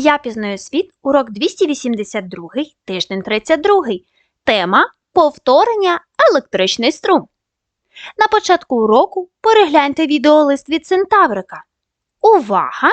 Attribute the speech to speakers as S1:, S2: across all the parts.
S1: Я пізнаю світ, урок 282, тиждень 32. Тема повторення електричний струм. На початку уроку перегляньте відеолист від Центаврика. Увага!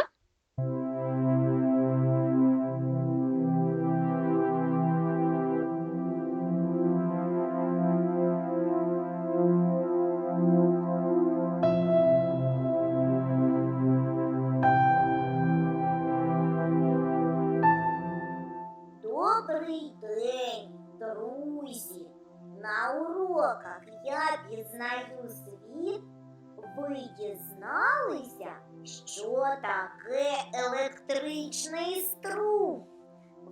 S2: Електричний струм?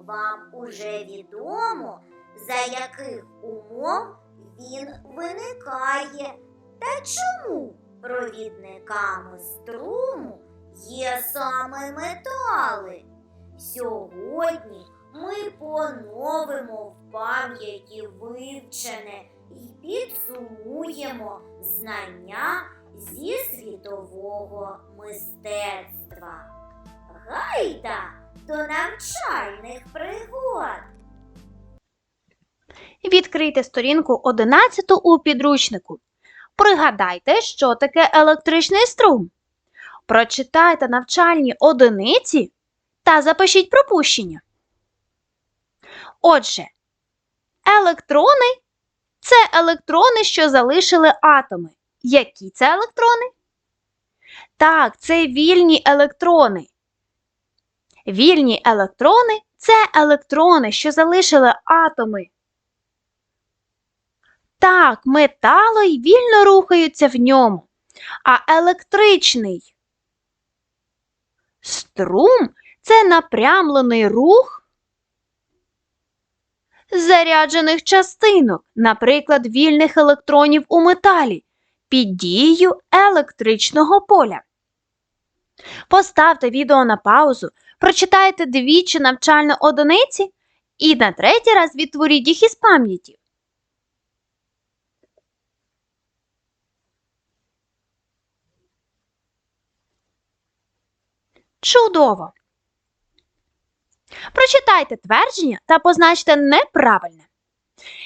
S2: Вам уже відомо, за яких умов він виникає та чому провідниками струму є саме метали. Сьогодні ми поновимо в пам'яті вивчене і підсумуємо знання зі світового мистецтва. Гайда до навчальних пригод!
S1: Відкрийте сторінку 11 у підручнику. Пригадайте, що таке електричний струм. Прочитайте навчальні одиниці та запишіть пропущення. Отже, електрони це електрони, що залишили атоми. Які це електрони? Так, це вільні електрони. Вільні електрони це електрони, що залишили атоми. Так, метало й вільно рухаються в ньому. А електричний струм це напрямлений рух заряджених частинок, наприклад, вільних електронів у металі, під дією електричного поля. Поставте відео на паузу, прочитайте двічі навчальні одиниці і на третій раз відтворіть їх із пам'яті. Чудово! Прочитайте твердження та позначте неправильне.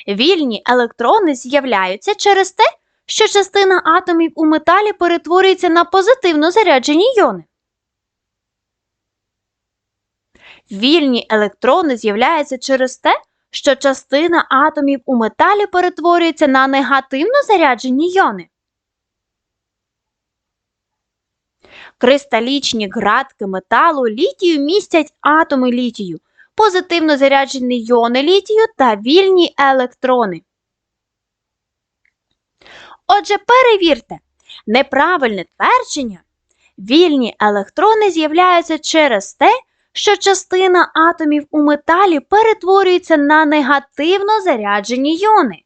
S1: Вільні електрони з'являються через те, що частина атомів у металі перетворюється на позитивно заряджені іони. Вільні електрони з'являються через те, що частина атомів у металі перетворюється на негативно заряджені іони. Кристалічні градки металу літію містять атоми літію, позитивно заряджені іони літію та вільні електрони. Отже, перевірте, неправильне твердження. Вільні електрони з'являються через те, що частина атомів у металі перетворюється на негативно заряджені іони.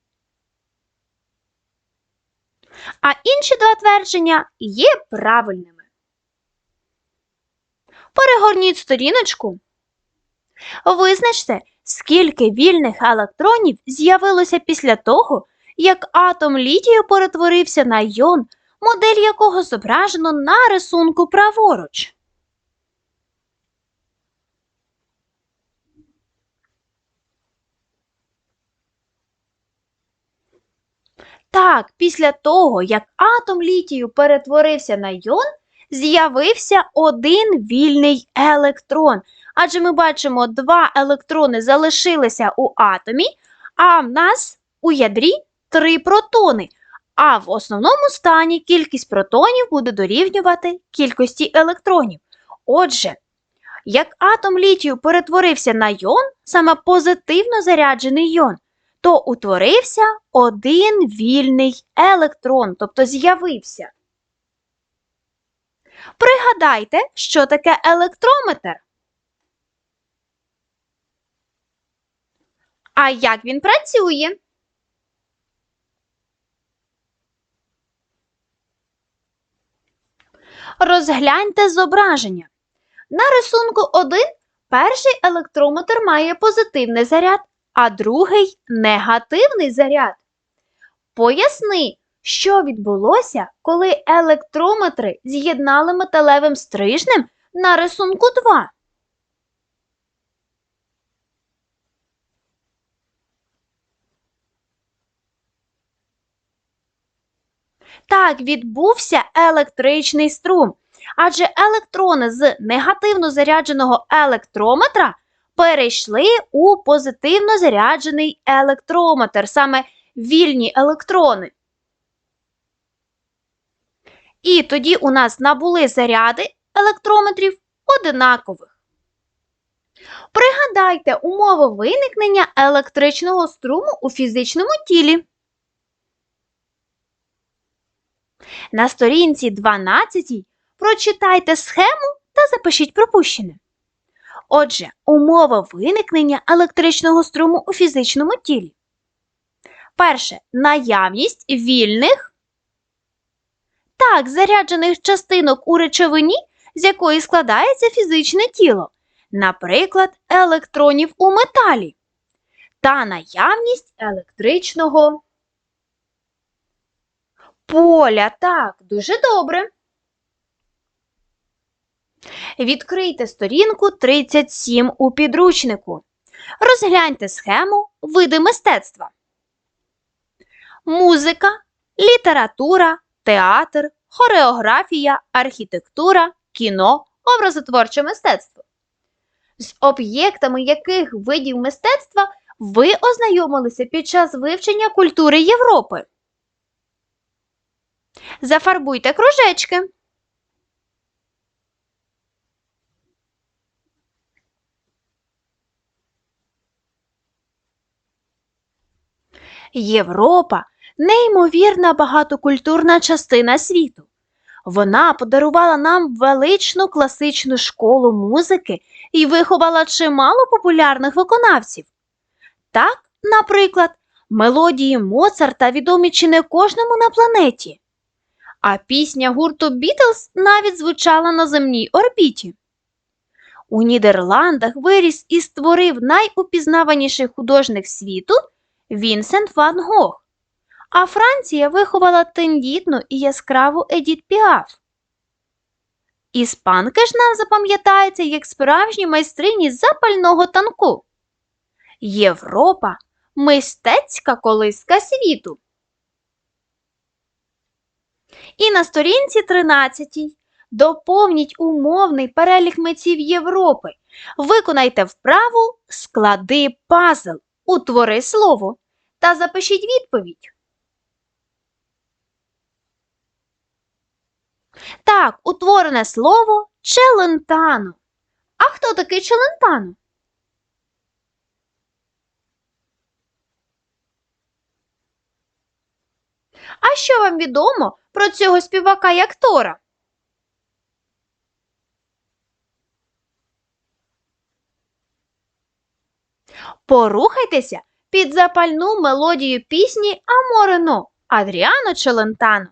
S1: А інші два твердження є правильними. Перегорніть сторіночку. Визначте, скільки вільних електронів з'явилося після того, як атом літію перетворився на йон, модель якого зображено на рисунку праворуч. Так, після того, як атом літію перетворився на йон, з'явився один вільний електрон. Адже ми бачимо, два електрони залишилися у атомі, а в нас у ядрі три протони. А в основному стані кількість протонів буде дорівнювати кількості електронів. Отже, як атом літію перетворився на йон, саме позитивно заряджений йон, то утворився один вільний електрон, тобто з'явився. Пригадайте, що таке електрометр. А як він працює? Розгляньте зображення. На рисунку 1 перший електрометр має позитивний заряд, а другий негативний заряд. Поясни, що відбулося, коли електрометри з'єднали металевим стрижнем на рисунку 2. Так, відбувся електричний струм. Адже електрони з негативно зарядженого електрометра перейшли у позитивно заряджений електрометр, саме вільні електрони. І тоді у нас набули заряди електрометрів одинакових. Пригадайте умови виникнення електричного струму у фізичному тілі. На сторінці 12 прочитайте схему та запишіть пропущене. Отже, умова виникнення електричного струму у фізичному тілі. Перше наявність вільних так заряджених частинок у речовині, з якої складається фізичне тіло, наприклад, електронів у металі, та наявність електричного поля. Так, дуже добре. Відкрийте сторінку 37 у підручнику. Розгляньте схему види мистецтва. Музика, література, театр, хореографія, архітектура, кіно, образотворче мистецтво. З об'єктами яких видів мистецтва ви ознайомилися під час вивчення культури Європи? Зафарбуйте кружечки. Європа неймовірна багатокультурна частина світу. Вона подарувала нам величну класичну школу музики і виховала чимало популярних виконавців. Так, наприклад, мелодії Моцарта відомі чи не кожному на планеті. А пісня гурту Бітлз навіть звучала на земній орбіті. У Нідерландах виріс і створив найупізнаваніший художник світу Вінсент Ван Гог. А Франція виховала тендітну і яскраву Едіт Піаф. Іспанки ж нам запам'ятаються як справжні майстрині запального танку. Європа мистецька колиска світу. І на сторінці 13 доповніть умовний перелік митців Європи. Виконайте вправу склади пазл, утвори слово та запишіть відповідь. Так, утворене слово челентано. А хто такий челентано? А що вам відомо про цього співака і актора? Порухайтеся під запальну мелодію пісні Аморено Адріано Челентано.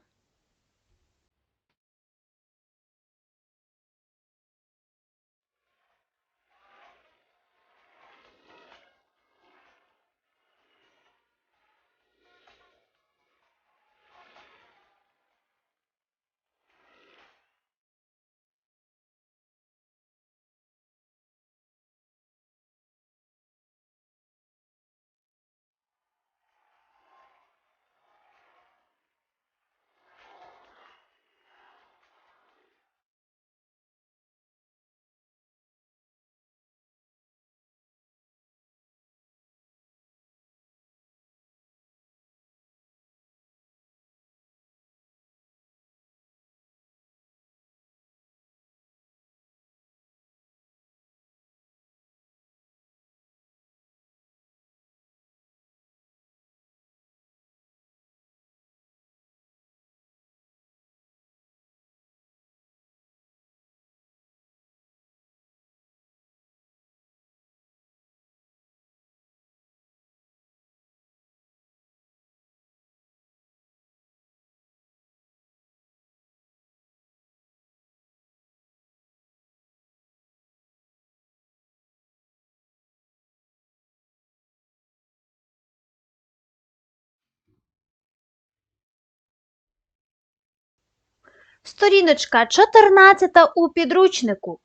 S1: Сторіночка 14 у підручнику.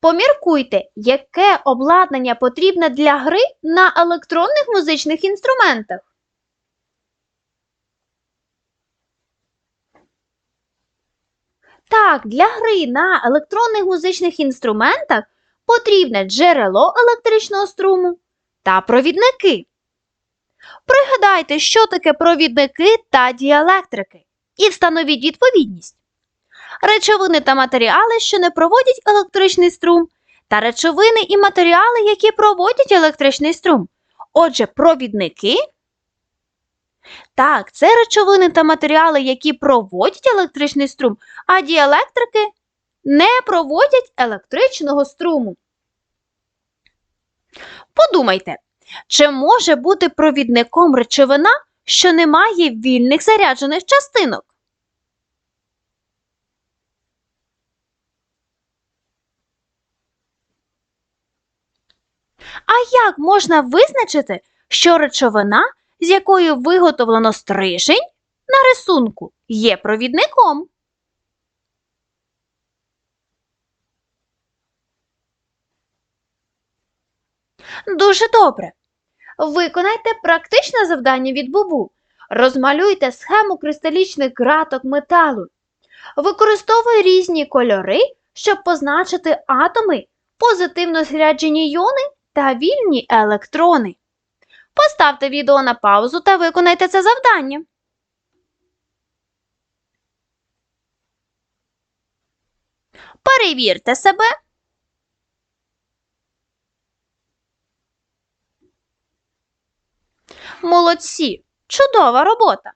S1: Поміркуйте, яке обладнання потрібне для гри на електронних музичних інструментах. Так, для гри на електронних музичних інструментах потрібне джерело електричного струму та провідники. Пригадайте, що таке провідники та діелектрики, і встановіть відповідність. Речовини та матеріали, що не проводять електричний струм, та речовини і матеріали, які проводять електричний струм. Отже, провідники. Так, це речовини та матеріали, які проводять електричний струм, а діелектрики не проводять електричного струму. Подумайте, чи може бути провідником речовина, що не має вільних заряджених частинок? А як можна визначити, що речовина, з якою виготовлено стрижень на рисунку, є провідником? Дуже добре. Виконайте практичне завдання від Бубу. Розмалюйте схему кристалічних граток металу. Використовуй різні кольори, щоб позначити атоми, позитивно заряджені іони та вільні електрони. Поставте відео на паузу та виконайте це завдання. Перевірте себе. Молодці! Чудова робота!